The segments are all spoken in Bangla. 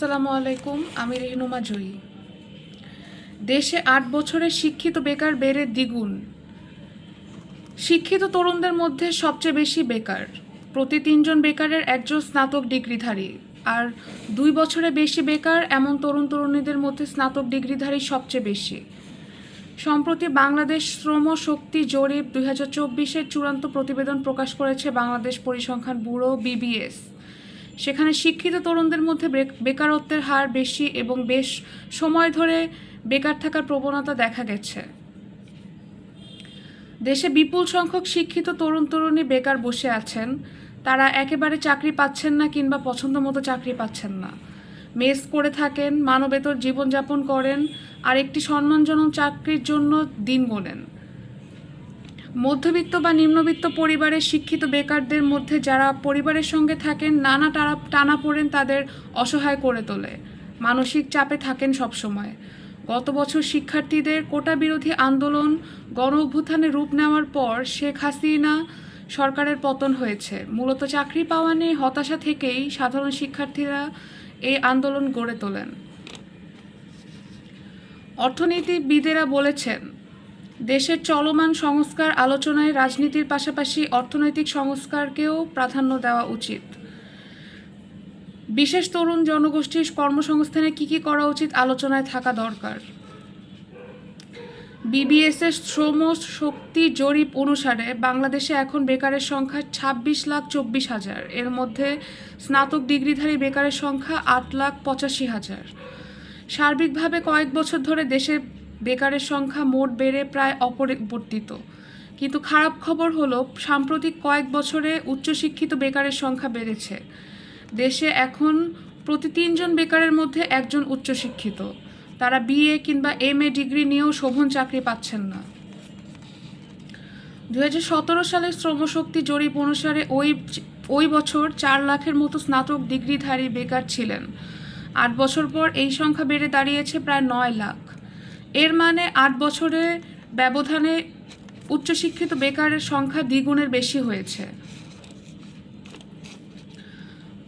আসসালামু আলাইকুম, আমি রেহনুমা জয়ী। দেশে আট বছরে শিক্ষিত বেকার বেড়ে দ্বিগুণ। শিক্ষিত তরুণদের মধ্যে সবচেয়ে বেশি বেকার। প্রতি তিনজন বেকারের একজন স্নাতক ডিগ্রিধারী। আর দুই বছরে বেশি বেকার এমন তরুণ তরুণীদের মধ্যে স্নাতক ডিগ্রিধারী সবচেয়ে বেশি। সম্প্রতি বাংলাদেশ শ্রম শক্তি জরিপ দুই হাজার চব্বিশের চূড়ান্ত প্রতিবেদন প্রকাশ করেছে বাংলাদেশ পরিসংখ্যান ব্যুরো, বিবিএস। সেখানে শিক্ষিত তরুণদের মধ্যে বেকারত্বের হার বেশি এবং বেশ সময় ধরে বেকার থাকার প্রবণতা দেখা গেছে। দেশে বিপুল সংখ্যক শিক্ষিত তরুণ তরুণী বেকার বসে আছেন। তারা একেবারে চাকরি পাচ্ছেন না কিংবা পছন্দ মতো চাকরি পাচ্ছেন না। মেস করে থাকেন, মানবেতর জীবনযাপন করেন, আর একটি সম্মানজনক চাকরির জন্য দিন গোনেন। মধ্যবিত্ত বা নিম্নবিত্ত পরিবারের শিক্ষিত বেকারদের মধ্যে যারা পরিবারের সঙ্গে থাকেন, নানা টানা টানা পড়েন তাদের অসহায় করে তোলে। মানসিক চাপে থাকেন সবসময়। গত বছর শিক্ষার্থীদের কোটা বিরোধী আন্দোলন, গণ অভ্যুত্থানে রূপ নেওয়ার পর শেখ হাসিনা সরকারের পতন হয়েছে। মূলত চাকরি পাওয়া নিয়ে হতাশা থেকেই সাধারণ শিক্ষার্থীরা এই আন্দোলন গড়ে তোলেন। অর্থনীতিবিদেরা বলেছেন দেশের চলমান সংস্কার আলোচনায় রাজনীতির পাশাপাশি অর্থনৈতিক সংস্কারকেও প্রাধান্য দেওয়া উচিত। বিশেষ তরুণ জনগোষ্ঠীর কর্মসংস্থানে কি কি করা উচিত আলোচনায় থাকা দরকার। বিবিএস এর শ্রম শক্তি জরিপ অনুসারে বাংলাদেশে এখন বেকারের সংখ্যা ছাব্বিশ লাখ চব্বিশ হাজার। এর মধ্যে স্নাতক ডিগ্রিধারী বেকারের সংখ্যা আট লাখ পঁচাশি হাজার। সার্বিকভাবে কয়েক বছর ধরে দেশে বেকারের সংখ্যা মোট বেড়ে প্রায় অপরিবর্তিত। কিন্তু খারাপ খবর হলো, সাম্প্রতিক কয়েক বছরে উচ্চশিক্ষিত বেকারের সংখ্যা বেড়েছে। দেশে এখন প্রতি তিনজন বেকারের মধ্যে একজন উচ্চশিক্ষিত। তারা বিএ কিংবা এম এ ডিগ্রি নিয়েও শোভন চাকরি পাচ্ছেন না। দু সতেরো সালের শ্রমশক্তি জরিপ অনুসারে ওই ওই বছর চার লাখের মতো স্নাতক ডিগ্রিধারী বেকার ছিলেন। আট বছর পর এই সংখ্যা বেড়ে দাঁড়িয়েছে প্রায় নয় লাখ। এর মানে আট বছরে ব্যবধানে উচ্চশিক্ষিত বেকারের সংখ্যা দ্বিগুণের বেশি হয়েছে।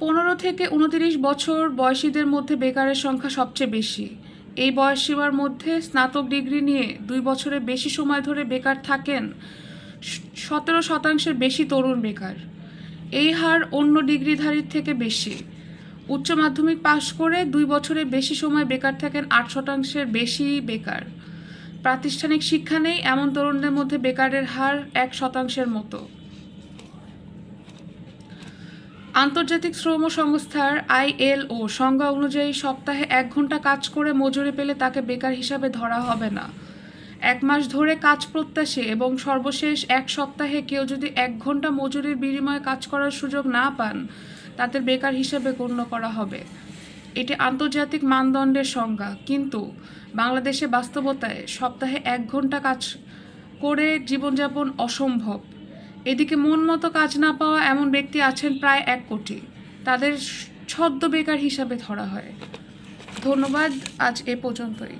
পনেরো থেকে উনতিরিশ বছর বয়সীদের মধ্যে বেকারের সংখ্যা সবচেয়ে বেশি। এই বয়স সীমার মধ্যে স্নাতক ডিগ্রি নিয়ে দুই বছরের বেশি সময় ধরে বেকার থাকেন সতেরো শতাংশের বেশি তরুণ বেকার। এই হার অন্য ডিগ্রিধারীর থেকে বেশি। উচ্চ মাধ্যমিক পাশ করে দুই বছরের বেশি সময় বেকার থাকেন আট শতাংশের বেশি বেকার। প্রাতিষ্ঠানিক শিক্ষা নেই এমন তরুণদের মধ্যে বেকারের হার এক শতাংশের মতো। আন্তর্জাতিক শ্রম সংস্থার আইএলও সংজ্ঞা অনুযায়ী সপ্তাহে এক ঘণ্টা কাজ করে মজুরি পেলে তাকে বেকার হিসাবে ধরা হবে না। এক মাস ধরে কাজ প্রত্যাশী এবং সর্বশেষ এক সপ্তাহে কেউ যদি এক ঘণ্টা মজুরির বিনিময়ে কাজ করার সুযোগ না পান তাদের বেকার হিসাবে গণ্য করা হবে। এটি আন্তর্জাতিক মানদণ্ডের সংজ্ঞা, কিন্তু বাংলাদেশে বাস্তবতায় সপ্তাহে এক ঘণ্টা কাজ করে জীবনযাপন অসম্ভব। এদিকে মন মতো কাজ না পাওয়া এমন ব্যক্তি আছেন প্রায় এক কোটি। তাদের ছদ্ম বেকার হিসাবে ধরা হয়। ধন্যবাদ, আজ এ পর্যন্তই।